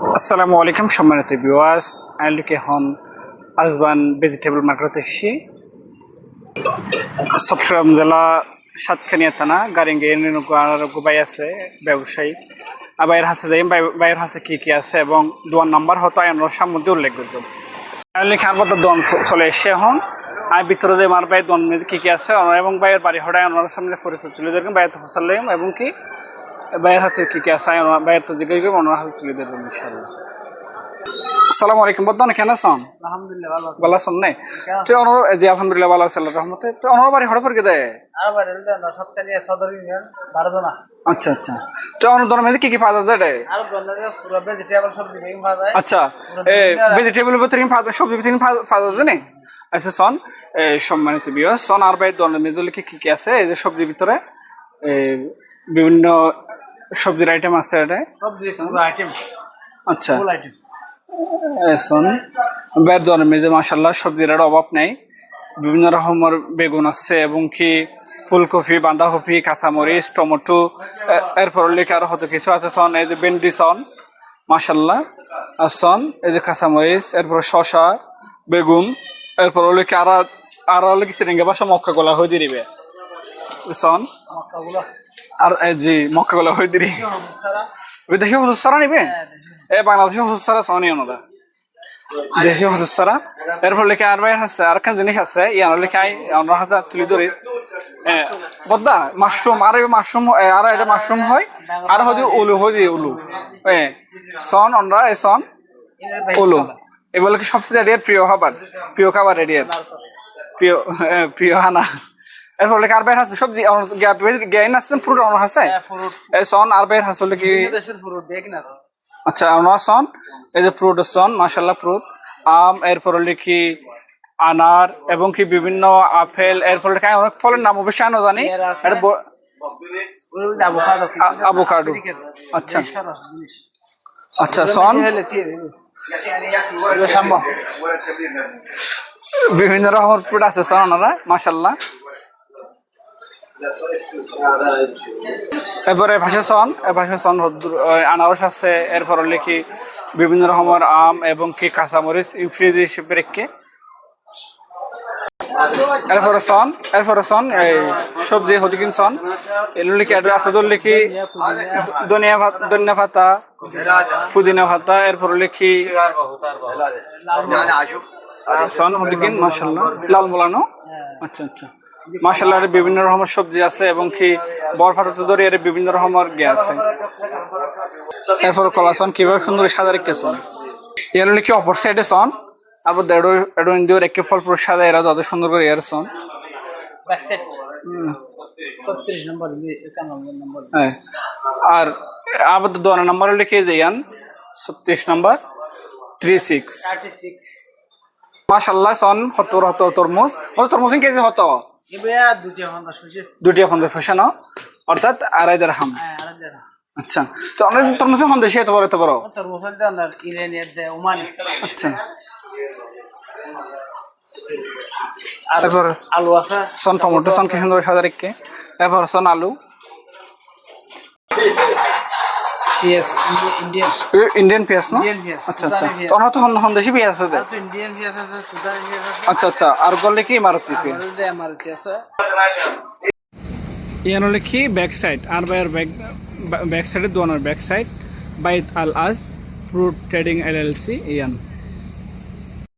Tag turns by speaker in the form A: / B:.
A: আসসালামু আলাইকুম, সম্মানিত ভিউয়ার্স আইলুকে হন আজবান ভেজিটেবল মার্কেট এসেছি। চট্টগ্রাম জেলা, সাতখানিয়া থানা গারিঙ্গে বাই আছে, ব্যবসায়ী। বাইরের হাসে যাই বাই- বাইরের হাসে কি কি আছে এবং দোয়ার নাম্বার হতো আইনের সামনে উল্লেখ করব। আইলি খান পর দোয়ান চলে এসে এখন। আর ভিতরে যে মার বাইর দোয়ান মধ্যে কি কি আছে এবং বাইরের বাড়ি হঠাৎ ওনার সামনে পরিচয় তুলে ধরবেন বাইরে ফসল এবং কি বাইরের হাতে কি কি আছে বাইরের তো জিজ্ঞেস করব ওনার হাতে তুলে ধরবেন ইনশাল্লাহ আসসালামু আলাইকুম বর্তমান কেন আছেন?
B: আলহামদুলিল্লাহ ভালো আছি।
A: ভালো আছেন নাই তুই অনর জি আলহামদুলিল্লাহ ভালো আছে আল্লাহর রহমতে। অনর বাড়ি পড়কে দেয়?
B: আর বারে সৎকারিয়া সদর ইউনিয়ন
A: আচ্ছা আচ্ছা। অনর ধর্মের কি কি পাওয়া যায়
B: আর বন্ধুরা পুরো ভেজিটেবল সবজি বেগুন পাওয়া যায়
A: আচ্ছা এ ভেজিটেবল ভিতরে পাওয়া সবজি ভিতরে পাওয়া যায় না? আচ্ছা সন সম্মানিত বিয় সন আর বাই মেজলে কি কি কি আছে এই যে সবজির ভিতরে? বিভিন্ন সবজির আইটেম আছে এটা?
B: সবজি আইটেম
A: আচ্ছা।
B: ফুল আইটেম
A: ধরনের মেজে মাসাল্লাহ সবজির আর অভাব নেই। বিভিন্ন রকমের বেগুন আছে এবং কি ফুলকপি বাঁধাকপি কাঁচামরিচ টমেটো এরপর লেখা আরও হয়তো কিছু আছে সন এই যে ভেন্ডি সন মাসাল্লাহ আর সন এই যে কাঁচামরিচ এরপর শশা বেগুন এরপর লেখা আর আর লেখি সিরিঙ্গে বাসা মক্কা গোলা হয়ে দিবে? সন?
B: মক্কাগুলো
A: আর এই যে মক্কা গোলা হয়ে দিবি
B: সারা
A: দেখি হুজুর সারা নিবে? এ, বাংলাদেশে হুজুর সারা সনি ওনারা দেশি হুজুর সারা। এরপর লেখা আর বাইর আছে আর একটা জিনিস আছে ইয়ার লেখা আমরা হাজার তুলি ধরি। বদ্দা, মাশরুম, আর মাশরুম আর এটা মাশরুম হয়, আর হদি উলু হদি উলু। এ, সন আমরা এ সন, উলু। এগুলো কি সবচেয়ে এরিয়ার প্রিয় খাবার? প্রিয় খাবার এরিয়ার প্রিয় প্রিয় হানা এরপর লেখা আর বাইর আছে সবজি আছে ফ্রুট অনার আছে
B: fruit।
A: এ সন আর বাইর আছে কি?
B: দেশের পুরো বেগুন আছে
A: আচ্ছা সন এই যে ফ্রুট সন ফ্রুট আম এরপর লিখি আনার এবং কি বিভিন্ন আপেল এরপর লিখি অনেক ফলের নাম অবশ্যই আনো জানি। এটা
B: আবোকাডো
A: আচ্ছা। আচ্ছা সন? বিভিন্ন রকমের ফ্রুট আছে সন ওনারা মাসাল্লাহ এরপরে ভাষা সন এ ভাষা সন আনারস আছে এরপর লিখি বিভিন্ন রকমের আম এবং কি কাঁচামরিচ ফ্রিজ হিসেবে রেখে। এরপরে সন এরপরে সন এই সবজি হদিকিন সন। এগুলো লিখি এটা আছে লিখি ধনিয়া ভাত ধনিয়া পাতা পুদিনা পাতা এরপর লিখি সন হদিকিন মাসাল্লাহ লাল মোলানো। আচ্ছা আচ্ছা। এর বিভিন্ন রকমের সবজি আছে এবং কি বরফাটা ধরে এর বিভিন্ন রকমের গে আছে। এরপর কলাসন কীভাবে সুন্দর সাজা রেখেছেন এর লিখি অপর সাইডে সন আবার দেড়ো এডো ইন্দিও রেখে ফল পুরো সাদা এরা যত সুন্দর করে এর সন
B: নম্বর
A: হ্যাঁ। আর আবার দোয়ানা নাম্বার লিখে যাইয়ান ছত্রিশ নাম্বার থ্রি সিক্স মাসাল্লাহ সন সত্তর হত তরমুজ। তরমুজ কেজি হত?
B: দুটি
A: পয়সা নাও অর্থাৎ আড়াই দেড় হাম।
B: হ্যাঁ
A: আচ্ছা। তো অনেক তরমুজ হন দেশে এত বড় এত বড়? আচ্ছা। তারপর
B: আলু আছে।
A: সন টমেটো সন কি সুন্দর সাদা রেখে। এরপর সন আলু।
B: পিএস ইন্ডিয়ান
A: ইন্ডিয়ান পেঁয়াজ না আচ্ছা আচ্ছা
B: সুদানি
A: তো আমরা তো হন হন দেশি পেঁয়াজ আছে
B: ইন্ডিয়ান সুদানি
A: আচ্ছা আচ্ছা আর গলে কি মারুতি পেঁয়াজ
B: মারুতি আছে
A: ইয়ান হলে কি ব্যাক সাইড আর বাইয়ের ব্যাক ব্যাক সাইডে দোয়ানোর ব্যাক সাইড বাইত আল আজ fruit trading L L C ইয়ান